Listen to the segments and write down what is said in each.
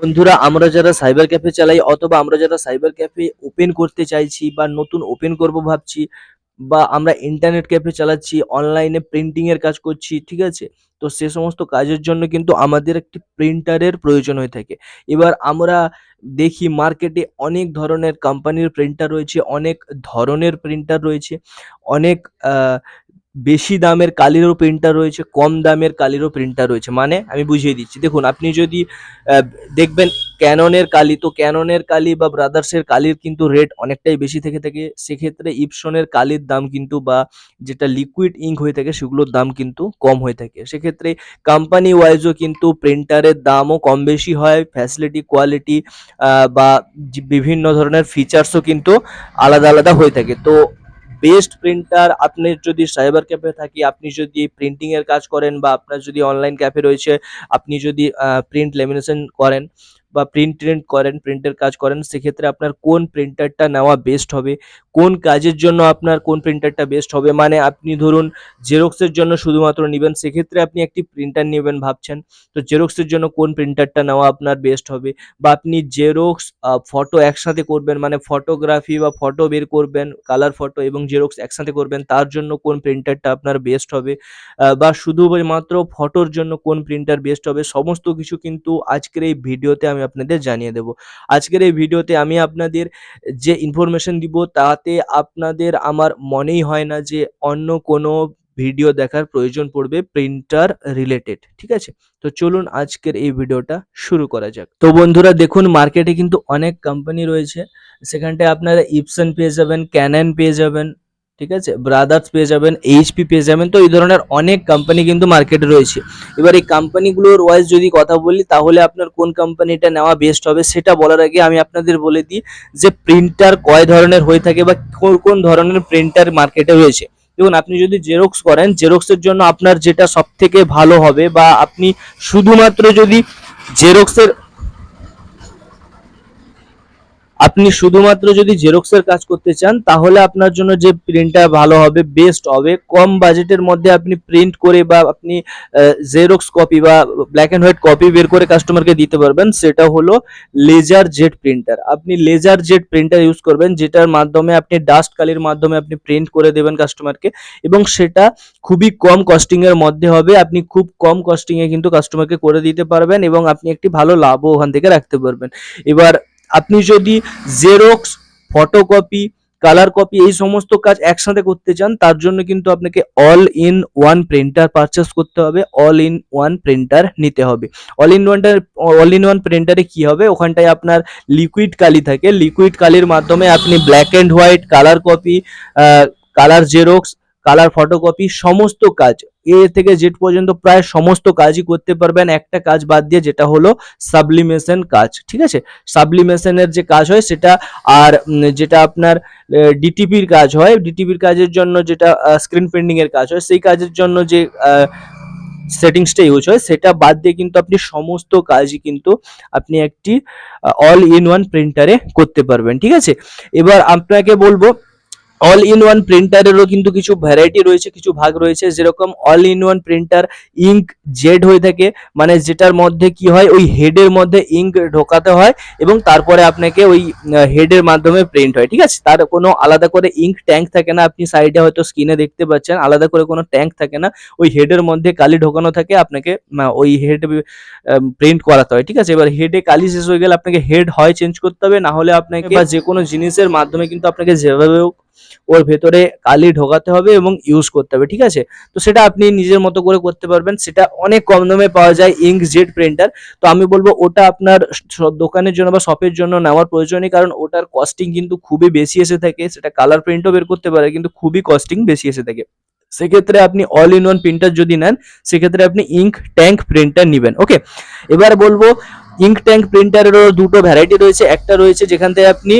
বন্ধুরা, আমরা যারা সাইবার ক্যাফে চালাই অথবা আমরা যারা সাইবার ক্যাফে ওপেন করতে চাইছি বা নতুন ওপেন করব ভাবছি বা আমরা ইন্টারনেট ক্যাফে চালাচ্ছি অনলাইনে প্রিন্টিং এর কাজ করছি, ঠিক আছে? তো সে সমস্ত কাজের জন্য কিন্তু আমাদের একটি প্রিন্টারের প্রয়োজন হয়ে থাকে। এবার আমরা দেখি মার্কেটে অনেক ধরনের কোম্পানির প্রিন্টার রয়েছে, অনেক ধরনের প্রিন্টার রয়েছে, অনেক বেশি দামের কালিরও প্রিন্টার রয়েছে, কম দামের কালিরও প্রিন্টার রয়েছে। মানে আমি বুঝিয়ে দিচ্ছি, দেখুন, আপনি যদি দেখবেন ক্যাননের কালি, তো ক্যাননের কালি বা ব্রাদার্সের কালির কিন্তু রেট অনেকটাই বেশি থেকে থাকে। সেক্ষেত্রে ইপসনের কালির দাম কিন্তু বা যেটা লিকুইড ইঙ্ক হয়ে থাকে, সেগুলোর দাম কিন্তু কম হয়ে থাকে। সেক্ষেত্রে কোম্পানি ওয়াইজও কিন্তু প্রিন্টারের দামও কম বেশি হয় ফ্যাসিলিটি কোয়ালিটি বা বিভিন্ন ধরনের ফিচার্সও কিন্তু আলাদা আলাদা হয়ে থাকে। তো বেস্ট প্রিন্টার আপনি যদি সাইবার ক্যাফে থাকি, আপনি যদি প্রিন্টিং এর কাজ করেন বা আপনার যদি অনলাইন ক্যাফে রয়েছে, আপনি যদি প্রিন্ট লেমিনেশন করেন বা প্রিন্ট ট্রিন্ট করেন প্রিন্টের কাজ করেন, সেক্ষেত্রে আপনার কোন প্রিন্টারটা নেওয়া বেস্ট হবে? কোন কাজের জন্য আপনার কোন প্রিন্টারটা বেস্ট হবে? মানে আপনি ধরুন জেরক্সের জন্য শুধুমাত্র নেবেন, সেক্ষেত্রে আপনি একটি প্রিন্টার নেবেন ভাবছেন। তো জেরক্সের জন্য কোন প্রিন্টারটা নেওয়া আপনার বেস্ট হবে? বা আপনি জেরক্স ফটো একসাথে করবেন মানে ফটোগ্রাফি বা ফটো বের করবেন কালার ফটো এবং জেরক্স একসাথে করবেন, তার জন্য কোন প্রিন্টারটা আপনার বেস্ট হবে? বা শুধুমাত্র ফটোর জন্য কোন প্রিন্টার বেস্ট হবে? সমস্ত কিছু কিন্তু আজকের এই ভিডিওতে আমি আপনাদের জানিয়ে দেব। আজকের এই ভিডিওতে আমি আপনাদের যে ইনফরমেশন দিব, তাতে আপনাদের আমার মনেই হয় না যে অন্য কোনো ভিডিও দেখার প্রয়োজন পড়বে প্রিন্টার রিলেটেড ঠিক আছে? তো চলুন আজকের এই ভিডিওটা শুরু করা যাক। তো বন্ধুরা, দেখুন মার্কেটে কিন্তু অনেক কোম্পানি রয়েছে। সেখানটায় আপনারা ইপসন পেয়ে যাবেন ক্যানন পেয়ে যাবেন ঠিক আছে? ব্রাদার্স পেয়ে যাবেন এইচপি পেয়ে যাবেন। তো এই ধরনের অনেক কোম্পানি কিন্তু মার্কেটে রয়েছে। এবার এই কোম্পানিগুলোর ওয়াইজ যদি কথা বলি, তাহলে আপনার কোন কোম্পানিটা নেওয়া বেস্ট হবে সেটা বলার আগে আমি আপনাদের বলে দিই যে প্রিন্টার কয় ধরনের হয়ে থাকে বা কোন কোন ধরনের প্রিন্টার মার্কেটে রয়েছে। দেখুন, আপনি যদি জেরক্স করেন জেরক্সের জন্য আপনার যেটা সব থেকে ভালো হবে বা আপনি শুধুমাত্র যদি জেরক্সের আপনি শুধুমাত্র যদি জেরক্সের কাজ করতে চান, তাহলে আপনার জন্য যে প্রিন্টার ভালো হবে বেস্ট হবে, কম বাজেটের মধ্যে আপনি প্রিন্ট করে বা আপনি জেরক্স কপি বা ব্ল্যাক অ্যান্ড হোয়াইট কপি বের করে কাস্টমারকে দিতে পারবেন, সেটা হলো লেজার জেট প্রিন্টার আপনি লেজার জেট প্রিন্টার ইউজ করবেন, যেটার মাধ্যমে আপনি ডাস্ট কালির মাধ্যমে আপনি প্রিন্ট করে দেবেন কাস্টমারকে এবং সেটা খুবই কম কস্টিং এর মধ্যে হবে, আপনি খুব কম কস্টিং এ কিন্তু কাস্টমারকে করে দিতে পারবেন, এবং আপনি একটি ভালো লাভও ওখান থেকে রাখতে পারবেন। এবার আপনি যদি জেরক্স ফটোকপি কালার কপি এই সমস্ত কাজ একসাথে করতে চান, তার জন্য কিন্তু আপনাকে all in one printer purchase করতে হবে অল ইন ওয়ান প্রিন্টার নিতে হবে। অল ইন ওয়ানটার অল ইন ওয়ান প্রিন্টারে কি হবে? ওখানটায় আপনার লিকুইড কালি থাকে। লিকুইড কালির মাধ্যমে আপনি black and white colour copy colour xerox colour photocopy সমস্ত কাজ এ থেকে জেড পর্যন্ত প্রায় সমস্ত কাজই করতে পারবেন। একটা কাজ বাদ দিয়ে যেটা হলো সাবলিমেশন কাজ, ঠিক আছে? সাবলিমেশনের যে কাজ হয় সেটা আর যেটা আপনার ডিটিপির কাজ হয় ডিটিপির কাজের জন্য যেটা স্ক্রিন প্রিন্টিং এর কাজ হয়, সেই কাজের জন্য যে সেটিংসটা ইউজ হয়, সেটা বাদ দিয়ে কিন্তু আপনি সমস্ত কাজই কিন্তু আপনি একটি অল ইন ওয়ান প্রিন্টারে করতে পারবেন, ঠিক আছে? এবার আপনাকে বলব অল ইন ওয়ান প্রিন্টারেরও কিন্তু কিছু ভ্যারাইটি রয়েছে কিছু ভাগ রয়েছে। যেরকম all in one printer ink jet হয়ে থাকে মানে যেটার মধ্যে কি হয় ওই হেডের মধ্যে ইঙ্ক ঢোকাতে হয় এবং তারপরে আপনাকে ওই হেডের মাধ্যমে প্রিন্ট হয় ঠিক আছে? তার কোনো আলাদা করে ইঙ্ক ট্যাঙ্ক থাকে না আপনি সাইডে হয়তো স্ক্রিনে দেখতে পাচ্ছেন আলাদা করে কোনো ট্যাঙ্ক থাকে না ওই হেডের মধ্যে কালি ঢোকানো থাকে আপনাকে ওই হেড প্রিন্ট করাতে হয় ঠিক আছে? এবার হেডে কালি শেষ হয়ে গেলে আপনাকে হেড হয় চেঞ্জ করতে হবে না হলে আপনাকে বা যে কোনো জিনিসের মাধ্যমে কিন্তু আপনাকে যেভাবে ওর ভেতরে কালি ঢোকাতে হবে এবং ইউজ করতে হবে, ঠিক আছে? তো সেটা আপনি নিজের মতো করে করতে পারবেন, সেটা অনেক কম দামে পাওয়া যায় ইঙ্ক জেড প্রিন্টার তো আমি বলব ওটা আপনার দোকানের জন্য বা শপের জন্য নেওয়ার প্রয়োজন নেই কারণ ওটার কস্টিং কিন্তু খুবই বেশি এসে থাকে, সেটা কালার প্রিন্টও বের করতে পারে, কিন্তু খুবই কস্টিং বেশি এসে থাকে। সেক্ষেত্রে আপনি অল ইন ওয়ান প্রিন্টার যদি নেন, সেক্ষেত্রে আপনি ইঙ্ক ট্যাঙ্ক প্রিন্টার নেবেন ওকে এবার বলব ইঙ্ক ট্যাঙ্ক প্রিন্টারেরও দুটো ভ্যারাইটি রয়েছে। একটা রয়েছে যেখান থেকে আপনি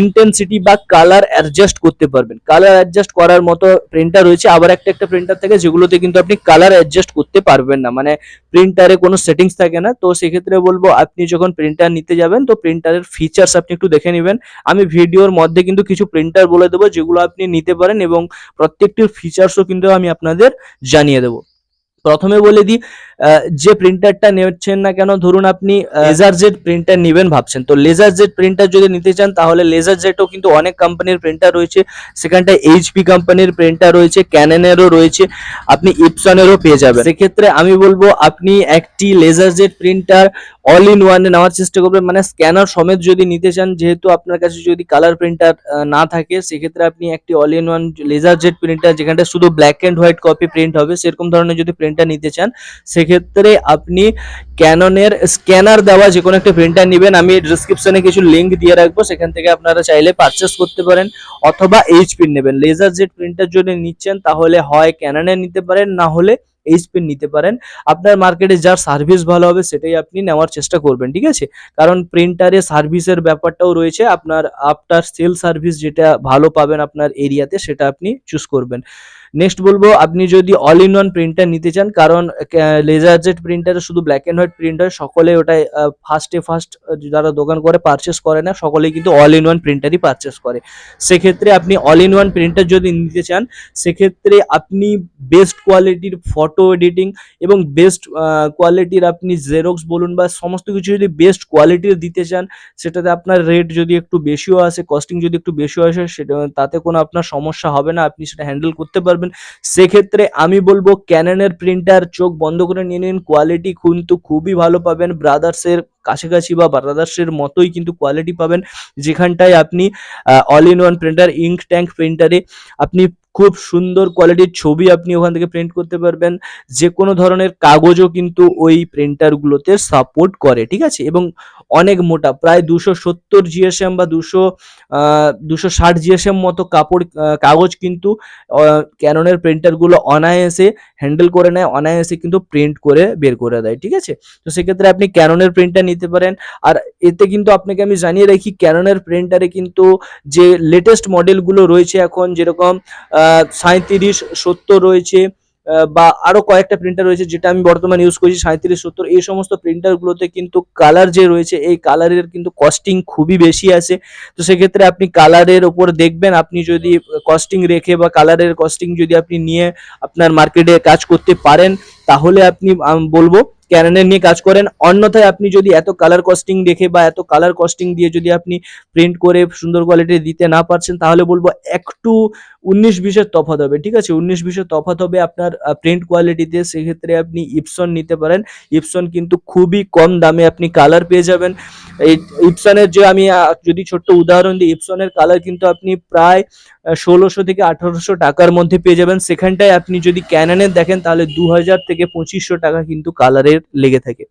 ইন্টেন্সিটি বা কালার অ্যাডজাস্ট করতে পারবেন। কালার অ্যাডজাস্ট করার মতো প্রিন্টার রয়েছে। আবার একটা একটা প্রিন্টার থাকে যেগুলোতে কিন্তু আপনি কালার অ্যাডজাস্ট করতে পারবেন না। মানে প্রিন্টারে কোনো সেটিংস থাকে না। তো সেক্ষেত্রে বলব, আপনি যখন প্রিন্টার নিতে যাবেন, তো প্রিন্টারের ফিচার্স আপনি একটু দেখে নেবেন। আমি ভিডিওর মধ্যে কিন্তু কিছু প্রিন্টার বলে দেবো, যেগুলো আপনি নিতে পারেন এবং প্রত্যেকটির ফিচার্সও কিন্তু আমি আপনাদের জানিয়ে দেবো। প্রথমে বলে দিই যে প্রিন্টারটা নিচ্ছেন না কেন ধরুন আপনি লেজার জেট প্রিন্টার নেবেন ভাবছেন। তো লেজার জেট প্রিন্টার যদি নিতে চান তাহলে লেজার জেটও কিন্তু অনেক কোম্পানির প্রিন্টার রয়েছে। সেখানটায় এইচপি কোম্পানির প্রিন্টার রয়েছে ক্যাননেরও রয়েছে আপনি ইপসনেরও পেয়ে যাবেন। সেক্ষেত্রে আমি বলব আপনি একটি laser jet printer all in ওয়ানে নেওয়ার চেষ্টা করবেন। মানে স্ক্যানার সমেত যদি নিতে চান যেহেতু আপনার কাছে যদি কালার প্রিন্টার না থাকে সেক্ষেত্রে আপনি একটি all in one laser jet printer যেখানটা শুধু black and white copy print হবে সেরকম ধরনের যদি প্রিন্টার নিতে চান, সেক্ষেত্রে আপনি ক্যাননের স্ক্যানার দেওয়া যে কোনো একটা প্রিন্টার নেবেন। আমি ডিসক্রিপশনে কিছু লিঙ্ক দিয়ে রাখব, সেখান থেকে আপনারা চাইলে পারচেস করতে পারেন অথবা এইচপি নেবেন। লেজার জেট প্রিন্টার যদি নিচ্ছেন, তাহলে হয় ক্যাননের নিতে পারেন, না হলে এইচপি নিতে পারেন। আপনার মার্কেটে যার সার্ভিস ভালো হবে, সেটাই আপনি নেওয়ার চেষ্টা করবেন, ঠিক আছে? কারণ প্রিন্টারে সার্ভিসের ব্যাপারটাও রয়েছে, আপনার আফটার সেল সার্ভিস যেটা ভালো পাবেন আপনার এরিয়াতে সেটা আপনি চুজ করবেন। নেক্সট বলব, আপনি যদি অল ইন ওয়ান প্রিন্টার নিতে চান, কারণ লেজার জেট প্রিন্টারে শুধু ব্ল্যাক অ্যান্ড হোয়াইট প্রিন্ট হয় সকলে ওটাই ফার্স্টে ফার্স্ট যারা দোকান করে পারচেস করে না, সকলেই কিন্তু অল ইন ওয়ান প্রিন্টারই পারচেস করে। সেক্ষেত্রে আপনি অল ইন ওয়ান প্রিন্টার যদি নিতে চান, সেক্ষেত্রে আপনি বেস্ট কোয়ালিটির ফটো এডিটিং এবং বেস্ট কোয়ালিটির আপনি জেরক্স বলুন বা সমস্ত কিছু যদি বেস্ট কোয়ালিটির দিতে চান, সেটাতে আপনার রেট যদি একটু বেশিও আসে কস্টিং যদি একটু বেশিও আসে, সেটা, তাতে কোনো আপনার সমস্যা হবে না, আপনি সেটা হ্যান্ডেল করতে পারবেন। সেক্ষেত্রে আমি বলব ক্যাননের প্রিন্টার চোখ বন্ধ করে নিয়ে নিন। কোয়ালিটি কিন্তু খুবই ভালো পাবেন। ব্রাদার্সের কাছাকাছি বা ব্রাদার্সের মতোই কিন্তু কোয়ালিটি পাবেন। যেখানটায় আপনি all in one printer ink tank প্রিন্টারে আপনি খুব সুন্দর কোয়ালিটির ছবি আপনি ওখান থেকে প্রিন্ট করতে পারবেন। যে কোনো ধরনের কাগজও কিন্তু ওই প্রিন্টারগুলোতে সাপোর্ট করে, ঠিক আছে? এবং অনেক মোটা, প্রায় দুশো সত্তর জিএসএম বা দুশো দুশো ষাট জিএসএম মতো কাপড় কাগজ কিন্তু ক্যাননের প্রিন্টারগুলো অনায়াসে হ্যান্ডেল করে নেয়, অনায়াসে কিন্তু প্রিন্ট করে বের করে দেয়, ঠিক আছে? তো সেক্ষেত্রে আপনি ক্যাননের প্রিন্টার নিতে পারেন। আর এতে কিন্তু আপনাকে আমি জানিয়ে রাখি ক্যাননের প্রিন্টারে কিন্তু যে লেটেস্ট মডেলগুলো রয়েছে এখন, যেরকম সাঁত্রিশ সত্তর রয়েছে বা আরও কয়েকটা প্রিন্টার রয়েছে, যেটা আমি বর্তমানে ইউজ করছি সাঁত্রিশ সত্তর, এই সমস্ত প্রিন্টারগুলোতে কিন্তু কালার যে রয়েছে, এই কালারের কিন্তু কস্টিং খুবই বেশি আছে। তো সেক্ষেত্রে আপনি কালারের ওপর দেখবেন, আপনি যদি কস্টিং রেখে বা কালারের কস্টিং যদি আপনি নিয়ে আপনার মার্কেটে কাজ করতে পারেন, তাহলে আপনি বলব ক্যাননের নিয়ে কাজ করেন। অন্যথায় আপনি যদি এত কালার কস্টিং রেখে বা এত কালার কস্টিং দিয়ে যদি আপনি প্রিন্ট করে সুন্দর কোয়ালিটি দিতে না পারছেন, তাহলে বলব একটু উনিশ বিশের তফাৎ হবে, ঠিক আছে? উনিশ বিশের তফাত হবে আপনার প্রিন্ট কোয়ালিটিতে সেক্ষেত্রে আপনি ইপসন নিতে পারেন। ইপসন কিন্তু খুবই কম দামে আপনি কালার পেয়ে যাবেন। এই ইপসনের যে আমি যদি ছোট্ট উদাহরণ দিই ইপসনের কালার কিন্তু আপনি প্রায় ষোলোশো থেকে আঠারোশো টাকার মধ্যে পেয়ে যাবেন। সেখানটায় আপনি যদি ক্যাননের দেখেন, তাহলে দু হাজার থেকে পঁচিশশো টাকা কিন্তু কালারের লেগে থাকে।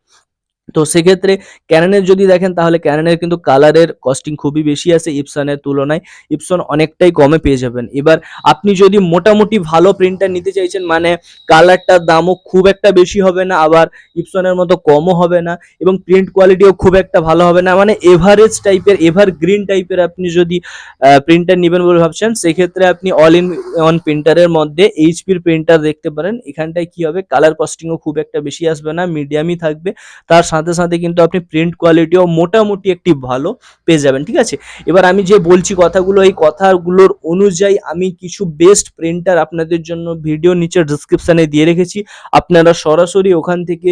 তো সেক্ষেত্রে ক্যাননের যদি দেখেন, তাহলে ক্যাননের কিন্তু কালারের কস্টিং খুবই বেশি আছে ইপসনের তুলনায়। ইপসন অনেকটাই কমে পেয়ে যাবেন। এবার আপনি যদি মোটামুটি ভালো প্রিন্টার নিতে চাইছেন মানে কালারটার দামও খুব একটা বেশি হবে না, আবার ইপসনের মতো কমও হবে না, এবং প্রিন্ট কোয়ালিটিও খুব একটা ভালো হবে না মানে এভারেজ টাইপের এভার গ্রিন টাইপের আপনি যদি প্রিন্টার নেবেন বলে ভাবছেন, সেক্ষেত্রে আপনি অল ইন অন প্রিন্টারের মধ্যে এইচপির প্রিন্টার দেখতে পারেন। এখানটায় কি হবে? কালার কস্টিংও খুব একটা বেশি আসবে না মিডিয়ামই থাকবে। তার সাথে সাথে কিন্তু আপনি প্রিন্ট কোয়ালিটিও মোটামুটি একটি ভালো পেয়ে যাবেন, ঠিক আছে? এবার আমি যে বলছি কথাগুলো, এই কথাগুলোর অনুযায়ী আমি কিছু বেস্ট প্রিন্টার আপনাদের জন্য ভিডিও নিচে ডিসক্রিপশনে দিয়ে রেখেছি। আপনারা সরাসরি ওখান থেকে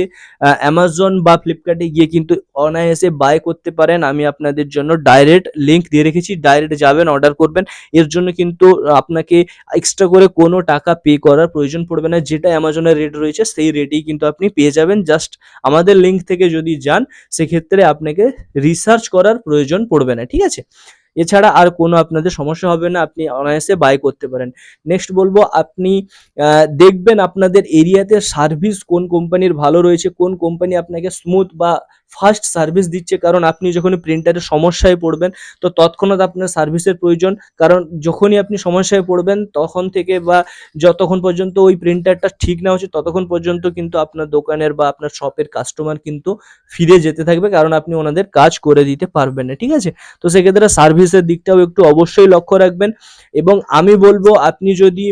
অ্যামাজন বা ফ্লিপকার্টে গিয়ে কিন্তু অনায়াসে বাই করতে পারেন। আমি আপনাদের জন্য ডাইরেক্ট লিঙ্ক দিয়ে রেখেছি ডাইরেক্ট যাবেন অর্ডার করবেন। এর জন্য কিন্তু আপনাকে এক্সট্রা করে কোনো টাকা পে করার প্রয়োজন পড়বে না। যেটা অ্যামাজনের রেট রয়েছে, সেই রেটেই কিন্তু আপনি পেয়ে যাবেন। জাস্ট আমাদের লিঙ্ক থেকে যদি যান, সেক্ষেত্রে আপনাকে রিসার্চ করার প্রয়োজন পড়বে না, ঠিক আছে? এছাড়া আর কোনো আপনাদের সমস্যা হবে না, আপনি অনায়াসে বাই করতে পারেন। নেক্সট বলব, আপনি দেখবেন আপনাদের এরিয়াতে সার্ভিস কোন কোম্পানির ভালো রয়েছে, কোন কোম্পানি আপনাকে স্মুথ বা ফাস্ট সার্ভিস দিচ্ছে, কারণ আপনি যখন প্রিন্টারের সমস্যায় পড়বেন, তো তৎক্ষণাৎ আপনার সার্ভিসের প্রয়োজন। কারণ যখনই আপনি সমস্যায় পড়বেন, তখন থেকে বা যতক্ষণ পর্যন্ত ওই প্রিন্টারটা ঠিক না হচ্ছে, ততক্ষণ পর্যন্ত কিন্তু আপনার দোকানের বা আপনার শপের কাস্টমার কিন্তু ফিরে যেতে থাকবে, কারণ আপনি ওনাদের কাজ করে দিতে পারবেন না, ঠিক আছে? তো সেক্ষেত্রে সার্ভিসের দিকটাও একটু অবশ্যই লক্ষ্য রাখবেন। এবং আমি বলব, আপনি যদি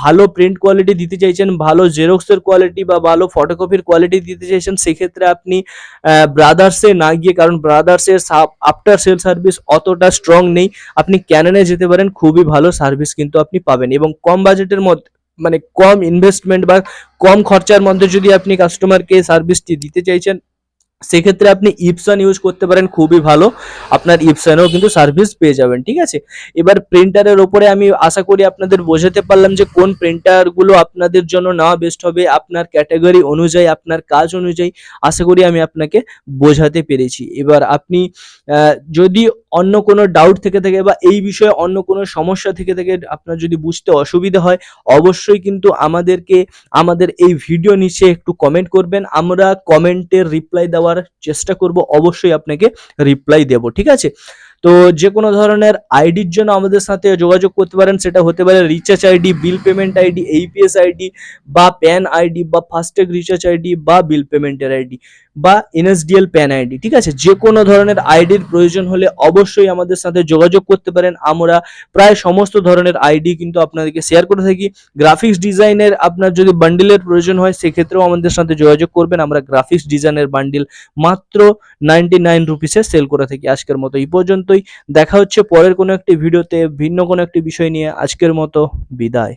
ভালো প্রিন্ট কোয়ালিটি দিতে চাইছেন, ভালো জেরক্সের কোয়ালিটি বা ভালো ফটোকপির কোয়ালিটি দিতে চাইছেন, সেক্ষেত্রে আপনি ব্রাদার্সে না গিয়ে, কারণ ব্রাদার্সের আফটার সেল সার্ভিস অতটা স্ট্রং নেই। আপনি ক্যানানে যেতে পারেন, খুবই ভালো সার্ভিস কিন্তু আপনি পাবেন। এবং কম বাজেটের মধ্যে মানে কম ইনভেস্টমেন্ট বা কম খরচার মধ্যে যদি আপনি কাস্টমারকে সার্ভিসটি দিতে চাইছেন সেক্ষেত্রে আপনি ইপসন ইউজ করতে পারেন, খুবই ভালো। আপনার ইপসনেও কিন্তু সার্ভিস পেয়ে যাবেন, ঠিক আছে? এবার প্রিন্টারের ওপরে আমি আশা করি আপনাদের বোঝাতে পারলাম যে কোন প্রিন্টারগুলো আপনাদের জন্য নেওয়া বেস্ট হবে। আপনার ক্যাটাগরি অনুযায়ী, আপনার কাজ অনুযায়ী, আশা করি আমি আপনাকে বোঝাতে পেরেছি। এবার আপনি যদি অন্য কোনো ডাউট থেকে থাকে বা এই বিষয়ে অন্য কোনো সমস্যা থেকে থেকে আপনার যদি বুঝতে অসুবিধা হয়, অবশ্যই কিন্তু আমাদেরকে, আমাদের এই ভিডিও নিচে একটু কমেন্ট করবেন। আমরা কমেন্টের রিপ্লাই দেওয়ার চেষ্টা করব, অবশ্যই আপনাকে রিপ্লাই দেব, ঠিক আছে? তো যে কোনো ধরনের আইডির জন্য আমাদের সাথে যোগাযোগ করতে পারেন, সেটা হতে পারে recharge ID bill payment ID AEPS ID বা প্যান আইডি বা ফাস্ট্যাগ রিচার্জ আইডি বা বিল পেমেন্টের আইডি বা এনএসডিএল প্যান আইডি, ঠিক আছে? যে কোনো ধরনের আইডির প্রয়োজন হলে অবশ্যই আমাদের সাথে যোগাযোগ করতে পারেন। আমরা প্রায় সমস্ত ধরনের আইডি কিন্তু আপনাদেরকে শেয়ার করে থাকি। গ্রাফিক্স ডিজাইনের আপনার যদি বান্ডিলের প্রয়োজন হয়, সেক্ষেত্রেও আমাদের সাথে যোগাযোগ করবেন। আমরা গ্রাফিক্স ডিজাইনের বান্ডিল মাত্র নাইনটি নাইন রুপিসে সেল করে থাকি। আজকের মতো এই পর্যন্তই। দেখা হচ্ছে পরের কোনো একটি ভিডিওতে ভিন্ন কোনো একটি বিষয় নিয়ে। আজকের মতো বিদায়।